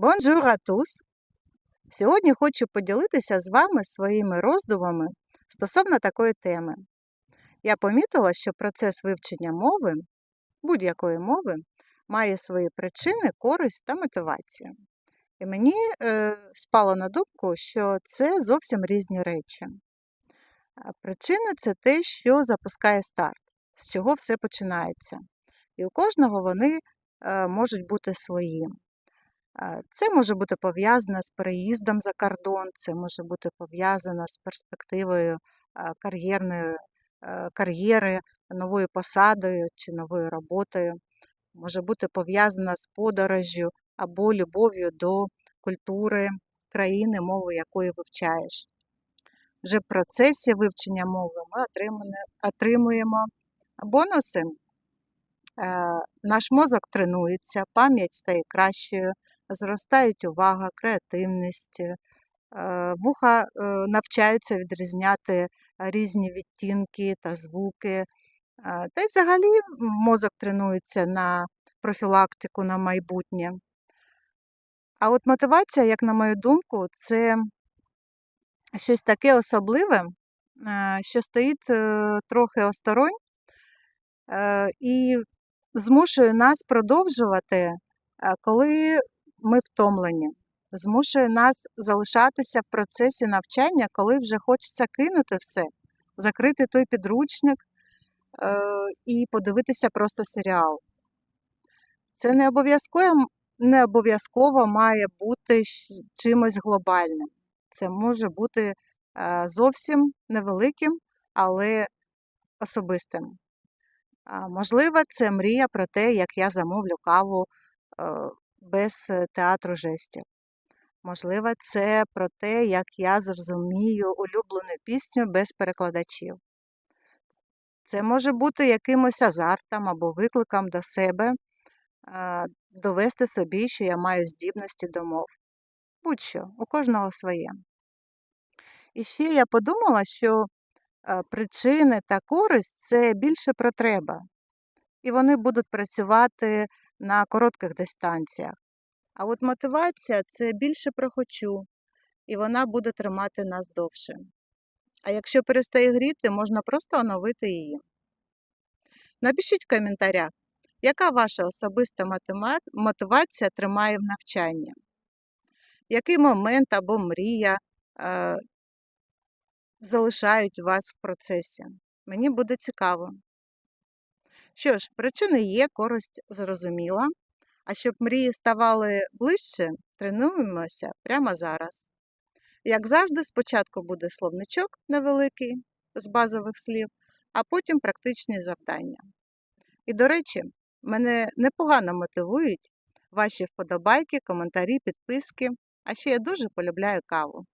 Бонжур tous! Сьогодні хочу поділитися з вами своїми роздумами стосовно такої теми. Я помітила, що процес вивчення мови, будь-якої мови, має свої причини, користь та мотивацію. І мені е, спало на думку, що це зовсім різні речі. А Причини це те, що запускає старт, з чого все починається. І у кожного вони е, можуть бути свої. Е, Це може бути пов'язано з переїздом за кордон, це може бути пов'язано з перспективою е, кар'єрної е, кар'єри, новою посадою чи новою роботою, може бути пов'язано з подорожжю або любов'ю до культури країни, мови якої вивчаєш. Вже в процесі вивчення мови ми отримуємо бонуси. Наш мозок тренується, пам'ять стає кращою, зростають увага, креативність, е, вуха е, навчаються відрізняти різні відтінки та звуки. Е, Та й взагалі мозок тренується на профілактику на майбутнє. А от мотивація, як на мою думку, це щось таке особливе, е, що стоїть е, трохи осторонь е, і змушує нас продовжувати, е, коли ми втомлені. Змушує нас залишатися в процесі навчання, коли вже хочеться кинути все, закрити той підручник е, і подивитися просто серіал. Це не обов'язково, не обов'язково має бути чимось глобальним. Це може бути е, зовсім невеликим, але особистим. Можливо, це мрія про те, як я замовлю каву е, без е, театру жестів. Можливо, це про те, як я зрозумію улюблену пісню без перекладачів. Це може бути якимось азартом або викликом до себе, довести собі, що я маю здібності до мов. Будь-що, у кожного своє. І ще я подумала, що е, причини та користь це більше про треба, і вони будуть працювати на коротких дистанціях. А от мотивація це більше про хочу, і вона буде тримати нас довше. А якщо перестає гріти, можна просто оновити її. Напишіть в коментарях, яка ваша особиста мотивація тримає в навчанні? Який момент або мрія е, залишають вас в процесі? Мені буде цікаво. Що ж, причини є, користь зрозуміла. А щоб мрії ставали ближче, тренуємося прямо зараз. Як завжди, спочатку буде словничок невеликий з базових слів, а потім практичні завдання. І, до речі, мене непогано мотивують ваші вподобайки, коментарі, підписки, а ще я дуже полюбляю каву.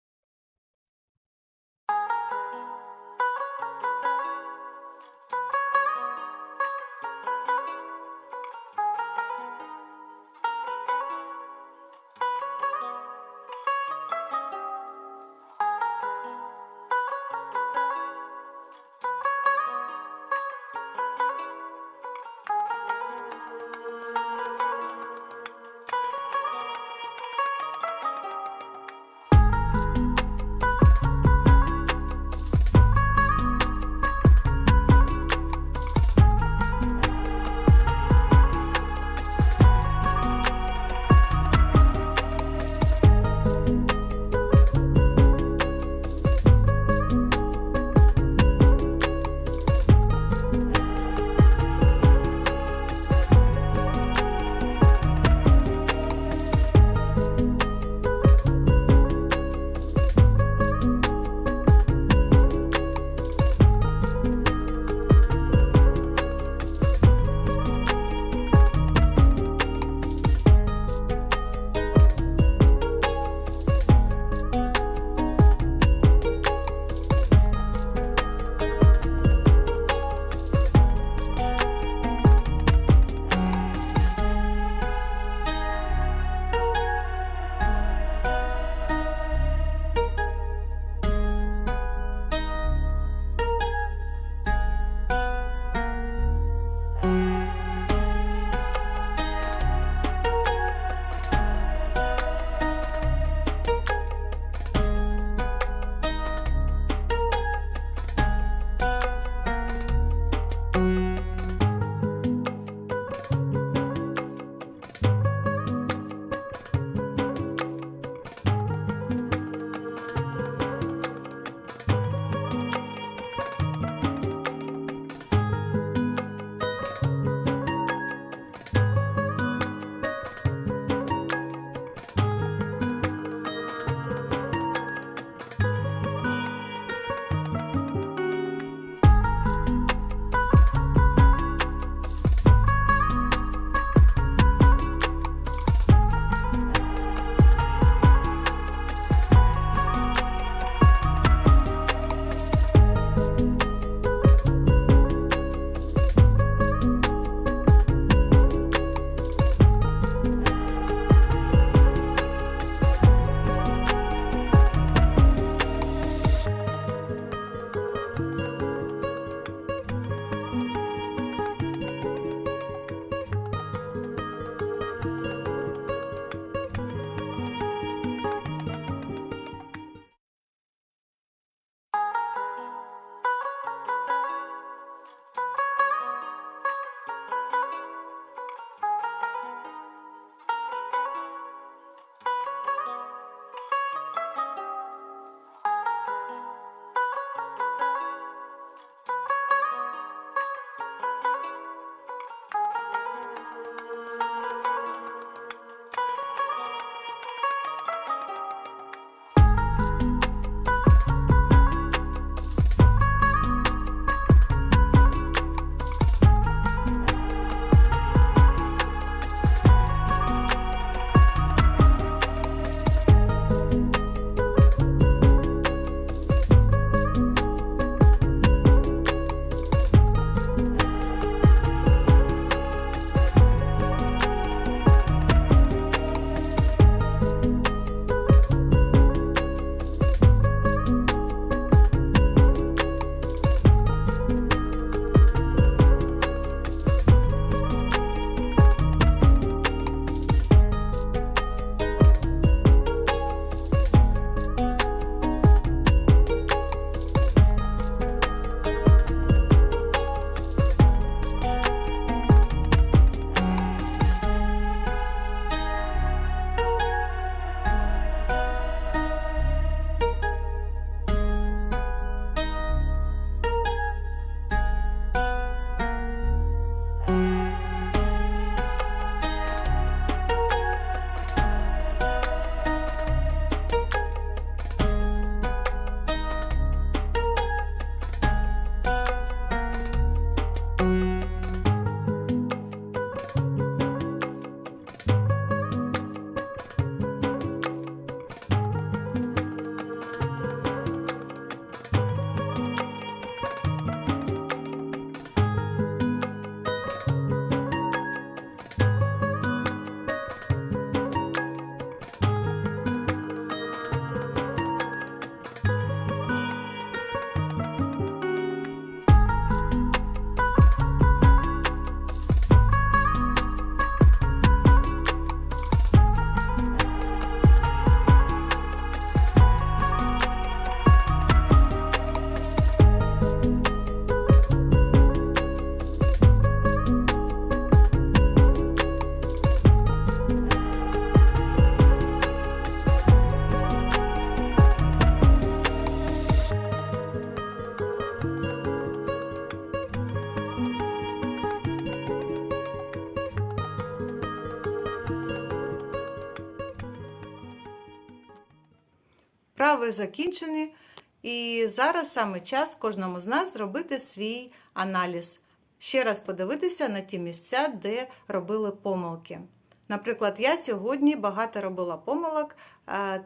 Прави закінчені, і зараз саме час кожному з нас зробити свій аналіз. Ще раз подивитися на ті місця, де робили помилки. Наприклад, я сьогодні багато робила помилок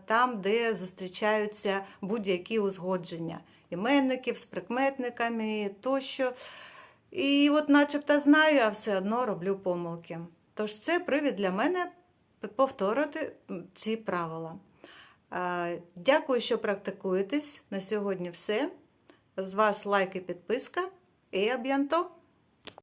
там, де зустрічаються будь-які узгодження іменників з прикметниками тощо. І от начебто знаю, а все одно роблю помилки. Тож це привід для мене повторити ці правила. Дякую, що практикуєтесь. На сьогодні все. З вас лайк і підписка. І аб'янто!